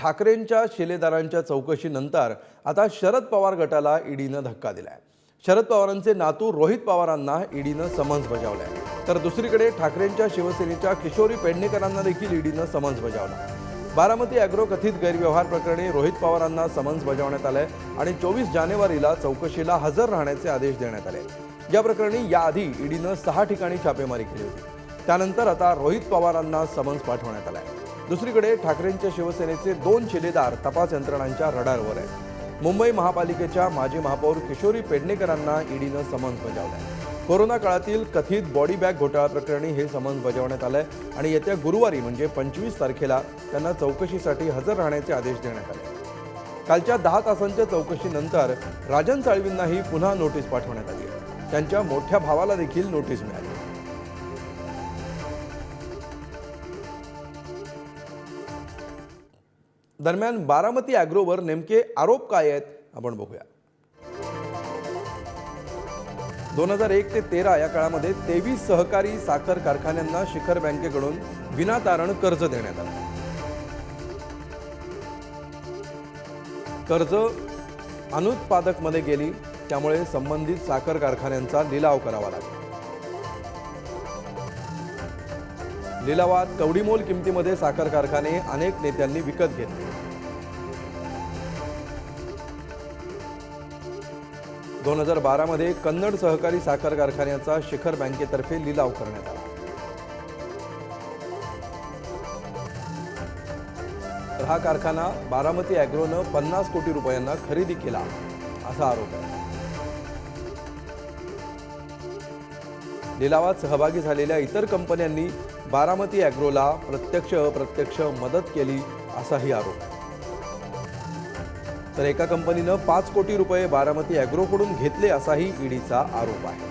ठाकरेंच्या शिलेदारांच्या चौकशीनंतर आता शरद पवार गटाला ईडीनं धक्का दिलाय. शरद पवारांचे नातू रोहित पवारांना ईडीनं समन्स बजावलाय. तर दुसरीकडे ठाकरेंच्या शिवसेनेच्या किशोरी पेडणेकरांना देखील ईडीनं समन्स बजावला बारामती अॅग्रो कथित गैरव्यवहार प्रकरणी रोहित पवारांना समन्स बजावण्यात आलंय आणि चोवीस जानेवारीला चौकशीला हजर राहण्याचे आदेश देण्यात आले. या प्रकरणी याआधी ईडीनं सहा ठिकाणी छापेमारी केली होती. त्यानंतर आता रोहित पवारांना समन्स पाठवण्यात आलाय. दुसरीकडे ठाकरेंच्या शिवसेनेचे दोन शिलेदार तपास यंत्रणांच्या रडारवर आहेत. मुंबई महापालिकेच्या माजी महापौर किशोरी पेडणेकरांना ईडीनं समन्स बजावलं कोरोना काळातील कथित बॉडी बॅग घोटाळा प्रकरणी हे समन्स बजावण्यात आलंय आणि येत्या गुरुवारी म्हणजे पंचवीस तारखेला त्यांना चौकशीसाठी हजर राहण्याचे आदेश देण्यात आले. कालच्या दहा तासांच्या चौकशीनंतर राजन साळवींनाही पुन्हा नोटीस पाठवण्यात आली त्यांच्या मोठ्या भावाला देखील नोटीस मिळाली. दरम्यान बारामती अॅग्रोवर नेमके आरोप काय आहेत आपण बघूया. दोन हजार एक ते तेरा या काळामध्ये तेवीस सहकारी साखर कारखान्यांना शिखर बँकेकडून विनातारण कर्ज देण्यात आलं. कर्ज अनुत्पादकमध्ये गेली त्यामुळे संबंधित साखर कारखान्यांचा लिलाव करावा लागला. लिलावात कवडीमोल किमतीमध्ये साखर कारखाने अनेक नेत्यांनी विकत घेतले. दोन हजार बारामध्ये कन्नड सहकारी साखर कारखान्याचा शिखर बँकेतर्फे लिलाव करण्यात आला. तर हा कारखाना बारामती अॅग्रोनं पन्नास कोटी रुपयांना खरेदी केला असा आरोप आहे. लिलावात सहभागी झालेल्या इतर कंपन्यांनी बारामती अॅग्रोला प्रत्यक्ष अप्रत्यक्ष मदत केली असाही आरोप आहे. तर एका कंपनीनं पाच कोटी रुपये बारामती अॅग्रोकडून घेतले असाही ईडीचा आरोप आहे.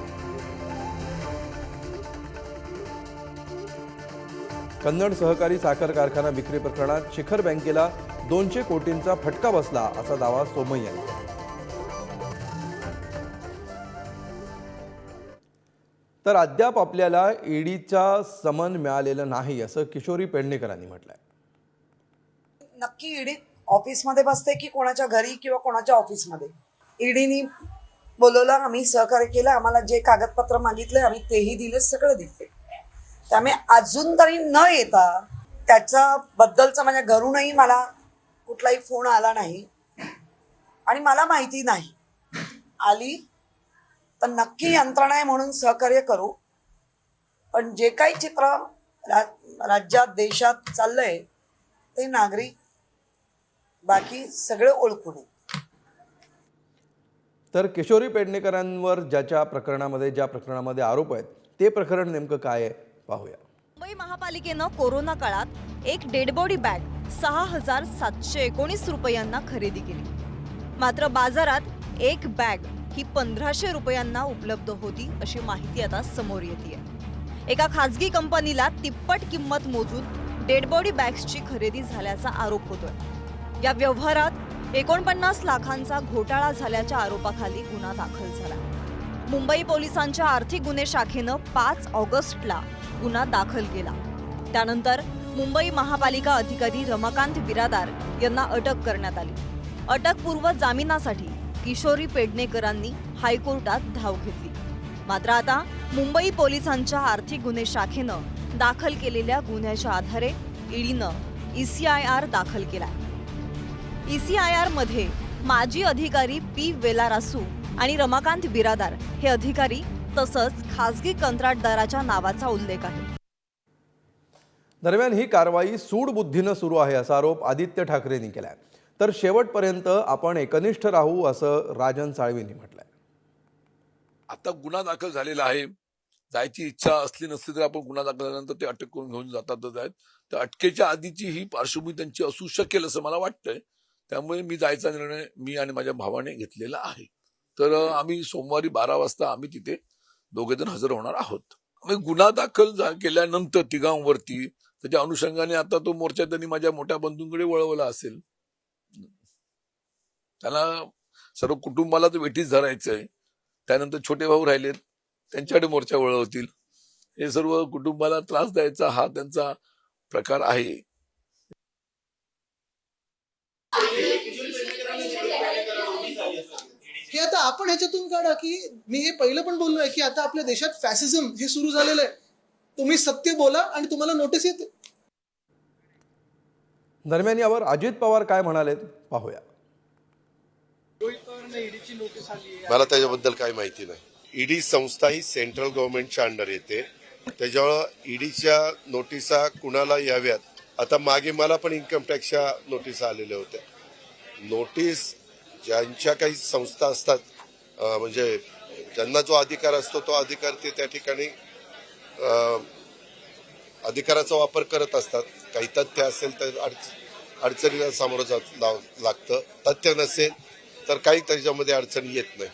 कन्नड सहकारी साखर कारखाना विक्री प्रकरणात शिखर बँकेला दोनशे कोटींचा फटका बसला असा दावा सोमय्या यांनी केला. तर अद्याप आपल्याला ईडीचा समन मिळालेलं नाही असं किशोरी पेडणेकरांनी म्हटलंय. नक्की ईडी ऑफिसमध्ये बसते की कोणाच्या घरी किंवा कोणाच्या ऑफिसमध्ये? ईडीनी बोलवलं आम्ही सहकार्य केलं आम्हाला जे कागदपत्र मागितले आम्ही तेही दिले सगळं दिले. त्यामुळे अजून तरी न येता त्याच्या बद्दलचा माझ्या घरूनही मला कुठलाही फोन आला नाही. आणि मला माहिती नाही. आली तर नक्की यंत्रणा आहे म्हणून सहकार्य करू. पण जे काही चित्र रा- राज्यात देशात चाललंय ते नागरिक बाकी सगळे ओळखून आहे तर किशोरी पेडणेकरांवर ज्याच्या प्रकरणामध्ये ज्या प्रकरणामध्ये आरोप आहेत ते प्रकरण नेमकं काय आहे पाहूया. मुंबई महापालिकेनं कोरोना काळात एक डेड बॉडी बॅग सहा हजार सातशे एकोणीस रुपयांना खरेदी केली. मात्र बाजारात एक बॅग ही पंधराशे रुपयांना उपलब्ध होती अशी माहिती आता समोर येते एका खासगी कंपनीला तिप्पट किंमत मोजून डेड बॉडी बॅग्सची खरेदी झाल्याचा आरोप होतोय. या व्यवहारात एकोणपन्नास लाखांचा घोटाळा झाल्याच्या आरोपाखाली गुन्हा दाखल झाला. मुंबई पोलिसांच्या आर्थिक गुन्हे शाखेनं पाच ऑगस्टला गुन्हा दाखल केला. त्यानंतर मुंबई महापालिका अधिकारी रमाकांत बिरादार यांना अटक करण्यात आली. अटकपूर्व जामिनासाठी किशोरी पेडणेकरांनी हायकोर्टात धाव घेतली. मात्र आता मुंबई पोलिसांच्या आर्थिक गुन्हे शाखेनं दाखल केलेल्या गुन्ह्याच्या आधारे ईडीनं ई सी आय आर दाखल केलाय. ईसीआयआरमध्ये माजी अधिकारी पी वेलारासू आणि रमाकांत बिरादार हे अधिकारी तसंच खासगी कंत्राटदाराच्या नावाचा उल्लेख आहे. दरम्यान ही कारवाई सूडबुद्धीनं सुरू आहे असा आरोप आदित्य ठाकरेंनी केलाय. तर शेवटपर्यंत आपण एकनिष्ठ राहू असं राजन साळवींनी म्हटलंय. आता गुन्हा दाखल झालेला आहे. जायची इच्छा असली नसली तरी आपण गुन्हा दाखल झाल्यानंतर ते अटक करून घेऊन जातातच आहेत. तर अटकेच्या आधीची ही पार्श्वभूमी त्यांची असू शकेल असं मला वाटतंय. त्यामुळे मी जायचा निर्णय मी आणि माझ्या भावाने घेतलेला आहे. तर आम्ही सोमवारी बारा वाजता आम्ही तिथे दोघे जण हजर होणार आहोत. गुन्हा दाखल झा- केल्यानंतर तिघांवरती त्याच्या अनुषंगाने आता तो मोर्चा त्यांनी माझ्या मोठ्या बंधूंकडे वळवला असेल. त्यांना सर्व कुटुंबाला तर वेठीच आहे. त्यानंतर छोटे भाऊ राहिलेत त्यांच्याकडे मोर्चा वळवतील. हे सर्व कुटुंबाला त्रास द्यायचा हा त्यांचा प्रकार आहे. हे आता आपण ह्याच्यातून काढा की मी हे पहिलं पण बोललोय की आता आपल्या देशात फॅसिझम हे सुरू झालेलं आहे. तुम्ही सत्य बोला आणि तुम्हाला नोटीस येते. दरम्यान यावर अजित पवार काय म्हणालेत पाहूया. मला त्याच्याबद्दल काही माहिती नाही. ईडी संस्था ही सेंट्रल गव्हर्नमेंटच्या अंडर येते. त्याच्यामुळं ईडीच्या नोटिसा कुणाला याव्यात? आता मागे मला पण इन्कम टॅक्सच्या नोटिसा आलेल्या होत्या. नोटीस ज्यांच्या काही संस्था असतात म्हणजे ज्यांना जो अधिकार असतो तो अधिकार ते त्या ठिकाणी अधिकाराचा वापर करत असतात. काही तथ्य असेल तर अडच अडचणीला सामोरं जात लाव- लागतं. तथ्य नसेल तर काही त्याच्यामध्ये अडचणी येत नाही.